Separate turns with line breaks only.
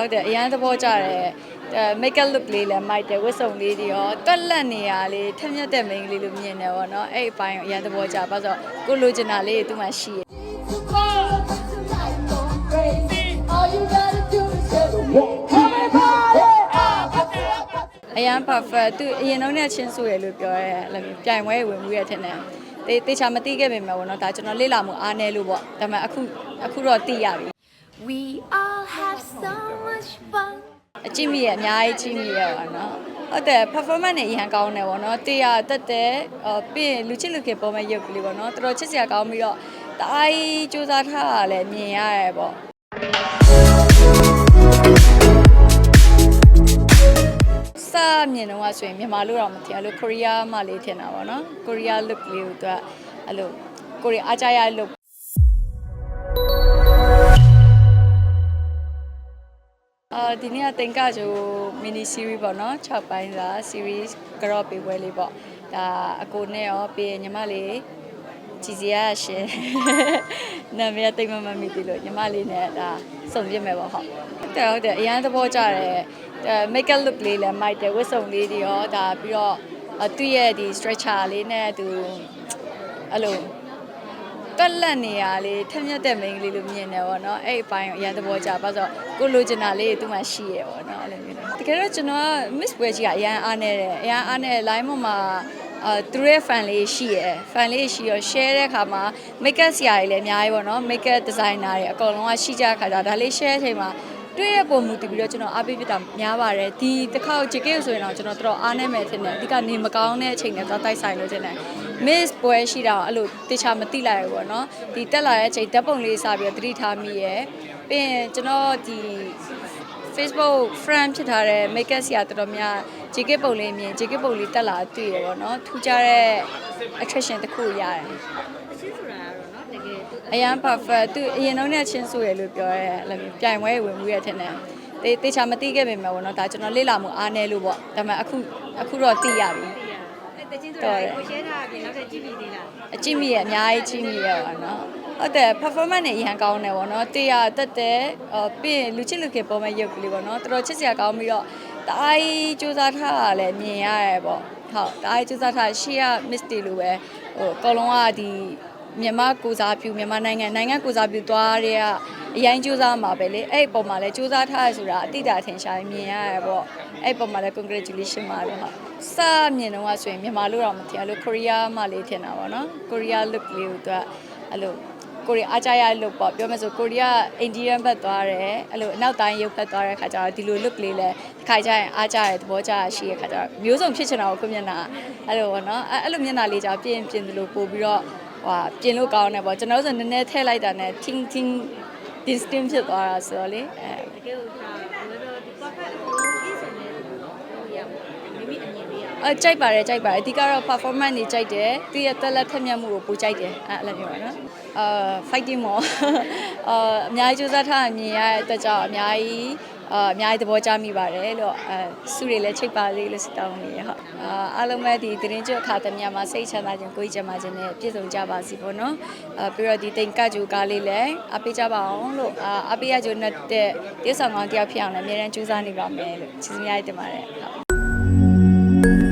ဟုတ်တယ်အရန်သဘောကျတယ်အဲ make up look လေးလည်းမိုက်တယ်ဝတ်စုံလေးတွေရောတွက်လက်နေရလေးထက်မြက်တဲ့ main လေးလို့မြင်တယ်ဗောနော်အဲ့အပိုင်းကိုအရန်သဘောကျပါဆိုတော့ကိုလိုချင်တာလေးတွေသူ့မှာရှိရ
All you gotta do is just everybody.
အရန် perfect သူအရင်တော့နဲ့ချင်းဆိုရလို့ပြောရဲအဲ့လိုမျိုးပြိုင်ပွဲဝင်မှုရတဲ့နဲ့တေးတေချာမသိခဲ့ပေမဲ့ဗောနော်ဒါကျွန်တော်လေ့လာမှုအားနည်းလို့ပေါ့ဒါပေမဲ့အခုအခုတော့သိရပြီ
We all have so much fun.
အကြည့်မိရအများကြီးကြည့်မိရပါတော့ဟုတ်တယ် performance နဲ့အရန်ကောင်းတယ်ဗောနော်တရားတက်တယ်အော်ပြီးရင်လူချစ်လူခင်ပေါ်မဲ့ရုပ်ကလေးဗောနော်တော်တော်ချစ်စရာကောင်းပြီးတော့တအားကြီးစူးစမ်းထားတာလည်းမြင်ရတယ်ဗောစမြင်တော့ဆိုရင်မြန်မာလို့တော့မထင်အဲ့လိုကိုရီးယားမှလေးထင်တာဗောနော်ကိုရီးယား look လေးကိုသူကအဲ့လိုကိုရီးအားကြရ look အာဒီနေ့ကတင်ကချို mini series ပေါ့နော်6ပိုင်းစာ series ကတော့ပေးပွဲလေးပေါ့ဒါအကိုနဲ့ရောပြီးရင်ညီမလေးကြည်စီရရှင်နာမည်တိတ်မမမိသေးလို့ညီမလေးနဲ့ဒါစုံပြစ်မယ်ပေါ့ဟုတ်ဟုတ်တယ်ဟုတ်တယ်အရန်သဘောကျတယ်အဲ make up look လေးလည်းမိုက်တယ်ဝတ်စုံလေးတွေရောဒါပြီးတော့အသူ့ရဲ့ဒီ stretcher လေးနဲ့သူအဲ့လို တွက်လက်နေရလေးထက်မြက်တဲ့ main လေးလို့မြင်တယ်ဗောနော်အဲ့အပိုင်းကိုအရင်သဘောကျပါဆိုတော့ကိုလိုချင်တာလေးတွေသူ့မှာရှိရဗောနော်အဲ့လိုမျိုးတကယ်တော့ကျွန်တော်က miss ပွဲကြီးကအရန်အားနေတယ်အရန်အားနေ line ပေါ်မှာအာသူတို့ရဲ့ fan လေးရှိရယ် fan လေးရှိရော share တဲ့အခါမှာ make up ဆရာတွေလည်းအများကြီးဗောနော် make up designer တွေအကုန်လုံးကရှိကြခါကြဒါလေး share အချိန်မှာ တွေ့ရပုံမူတည်ပြီးတော့ကျွန်တော်အားပေးပြတာများပါတယ်ဒီတစ်ခါဂျကေဆိုရင်တော့ကျွန်တော်တော်တော်အားနေမယ်ထင်တယ်အဓိကနေမကောင်းတဲ့အချိန်နဲ့သွားတိုက်ဆိုင်လို့ထင်တယ် miss ပွဲရှိတာအဲ့လိုတခြားမသိလိုက်ဘူးပေါ့နော်ဒီတက်လာတဲ့အချိန်ဓာတ်ပုံလေးစပြီးတော့သတိထားမိရယ်ပြီးရင်ကျွန်တော်ဒီ Facebook friend ဖြစ်ထားတဲ့ makeup ဆရာတော်တော်များ JK ပုံလေးမြင် JK ပုံလေးတက်လာတွေ့ရပါတော့ထူးခြားတဲ့ attraction တစ်ခုရတယ်
အ
ရန် perfect သူအရင်တော့နဲ့ချင်းဆိုရလို့ပြောရဲအဲ့လိုမျိုးပြိုင်ပွဲဝင်မှုရထင်တယ်တေတေချာမသိခဲ့ပေမဲ့ဘောနော်ဒါကျွန်တော်လေ့လာမှုအားနည်းလို့ပေါ့ဒါပေမဲ့အခုအခုတော့သိရပြီ
တချင်းဆိုတာကို share ထားအပြင်နောက်ထပ်ကြည့်မိသေးလား
အကြည့်မိရအများကြီးကြည့်မိရပါတော့ ဟုတ်တယ် performance နဲ့အရန်ကောင်းတယ်ဗောနော်တရားတက်တယ်အော်ပြီးရင်လူချစ်လူခင်ပေါ်မဲ့ရုပ်ကလေးဗောနော်တော်တော်ချစ်စရာကောင်းပြီးတော့တအားကြီးစူးစမ်းထားတာလည်းမြင်ရတယ်ဗောဟုတ်တအားကြီးစူးစမ်းထားရှေ့က mistake လို့ပဲဟိုအကောင်လုံးကဒီမြန်မာကိုစားပြုမြန်မာနိုင်ငံနိုင်ငံကိုစားပြုသွားတဲ့ကအရင်စူးစမ်းမှာပဲလေအဲ့ဒီပုံမှာလည်းစူးစမ်းထားရဆိုတာအတိအတာထင်ရှားမြင်ရတယ်ဗောအဲ့ဒီပုံမှာလည်း congratulation ပါလို့ဟုတ်စမြင်တော့ဆိုရင်မြန်မာလို့တော့မထင်ဘူးလို့ကိုရီးယားမှလေးထင်တာဗောနော်ကိုရီးယား look လေးကိုသူကအဲ့လို ကိုရီအားကြရလို့ပေါ့ပြောမယ်ဆိုကိုရီးယားအိန္ဒိယဘက်သွားတယ်အဲ့လိုအနောက်တိုင်းရုပ်ဘက်သွားတဲ့ခါကျတော့ဒီလို look လေးလဲတစ်ခါကျရင်အားကြရသဘောကျရရှိရခါကျတော့မျိုးစုံဖြစ်ချင်တာကိုကိုမျက်နှာအဲ့လိုပေါ့နော်အဲ့အဲ့လိုမျက်နှာလေးじゃပြင်ပြင်တယ်လို့ပို့ပြီးတော့ဟိုပြင်လို့ကောင်းတယ်ပေါ့ကျွန်တော်တို့ဆိုနည်းနည်းထည့်လိုက်တာနဲ့ ting ting distinct ဖြစ်သွားတာဆိုတော့လေအဲ
တကယ်ကိုဒါ
အကြိုက်ပါတယ်ကြိုက်ပါတယ်အဓိကတော့ performance တွေကြိုက်တယ်သူရဲ့တက်လက်ထက်မြက်မှုကိုပိုကြိုက်တယ်အဲ့လိုမျိုးပါနော်အာ fighting မောအာအများကြီးစူးစမ်းထားမြင်ရတဲ့အတွက်ကြောင့်အများကြီးအာအများကြီးသဘောကျမိပါတယ်လို့အဲစုတွေလည်းချိတ်ပါလေးလို့စတောင်းနေရဟုတ်အာအားလုံးပဲဒီသတင်းကြွအခါသမယမှာစိတ်ချမ်းသာခြင်းကိုယ်ကြီးချမ်းသာခြင်းနဲ့ပြည့်စုံကြပါစီပေါ့နော်အာပြီးတော့ဒီတိမ်ကကြိုကားလေးလည်းအပေးကြပါအောင်လို့အာအပေးရကြိုနဲ့တဲ့တည်ဆောင်ကောင်းတယောက်ဖြစ်အောင်လည်းအများရန်ကြိုးစားနေပါမယ်လို့ကျေးဇူးများတင်ပါတယ်ဟုတ်